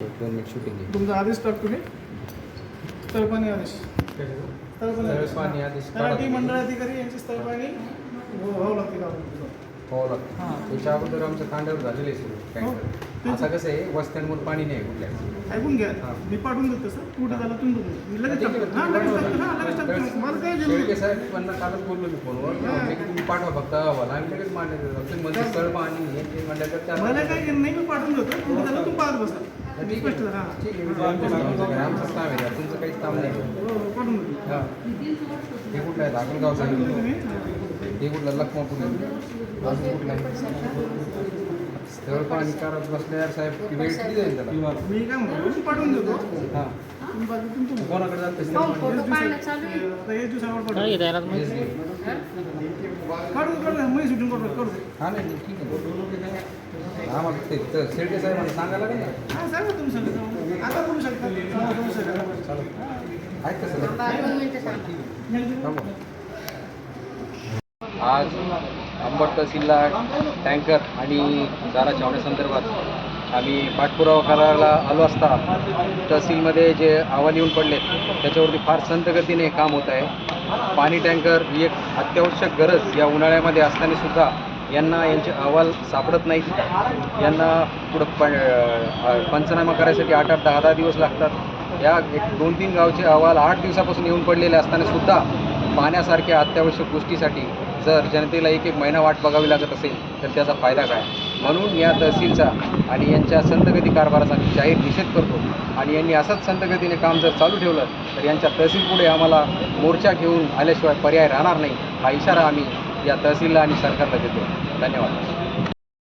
दोन minute shooting तुमचा आदेश टाकतो मी स्थळपाणी आदेश. स्थळपाणी आदेश. स्थळपाणी आदेश. तलाठी. मंडळाधिकारी यांची स्थळपाणी व्हावं लागते का हो लागतं हां. त्याच्या अगोदर आमचं कांड्यावर झालेलं आहे सुरू हो. टँकर आता कसं आहे वस्त्यांवर पाणी नाही कुठल्या. ऐकून घ्या. हां. मी पाठवून देतो सर. कुठे झाला तुम्ही लगेच हां हां मला काय साहेब पण कालच बोललो मी फोनवर. हां. तुम्ही पाठवा फक्त अहवाल आम्ही लगेच मांडले तुम्ही म्हणजे स्थळ पाणी हे ते म्हणलं तर मला काय नाही मी पाठवून देतो. कुठे झालं तू पाहत बसा. स्पष्ट आहे हां. ठीक तुमचं काहीच काम नाही. हो, हो, पाठवून हां. हे कुठलं आहे? धाकणगाव सांगितलं सांगितलं तुम्ही? हे कुठलं? लखमापूर अजून कुठलं? आहे स्थळ पाणी करत बसल्यावर साहेब ती वेळ किती जाईल त्याला? मी काय म्हणतो मी पाठवून देतो. हां. कोणाकडे जातं हो. काढून काढून मी शूटिंग करतो करू. हा नाही नाही, ठीक आहे. हा मग ते तर शेळके साहेबांना सांगायला लागेल ना? हां सांगा तुम्ही सांगा आता बोलू शकता बोलू शकता चालेल. आहेत का. आज अंबड तहसीलला टँकर आणि चारा छावण्यासंदर्भात आम्ही पाठपुरावा करायला आलो असता तहसीलमध्ये जे अहवाल येऊन पडले त्याच्यावरती फार संत गतीने काम होत आहे. पाणी टँकर ही एक अत्यावश्यक गरज या उन्हाळ्यामध्ये असताना सुद्धा यांना यांचे अहवाल सापडत नाहीत. यांना पुढं पण पंचनामा करायसाठी आठ आठ दहा दहा दिवस लागतात. या एक दोन तीन गावचे अहवाल आठ दिवसापासून येऊन पडलेले असताना सुद्धा पाण्यासारख्या अत्यावश्यक गोष्टीसाठी जर जनतेला एक एक महिना वाट बघावी लागत असेल तर त्याचा फायदा काय? म्हणून या तहसीलचा आणि यांच्या संतगती कारभाराचा जाहीर निषेध करतो. आणि यांनी असंच संतगतीने काम जर चालू ठेवलं तर यांच्या तहसीलपुढे आम्हाला मोर्चा घेऊन आल्याशिवाय पर्याय राहणार नाही. हा इशारा आम्ही या तहसीलला आणि सरकारला देतो धन्यवाद.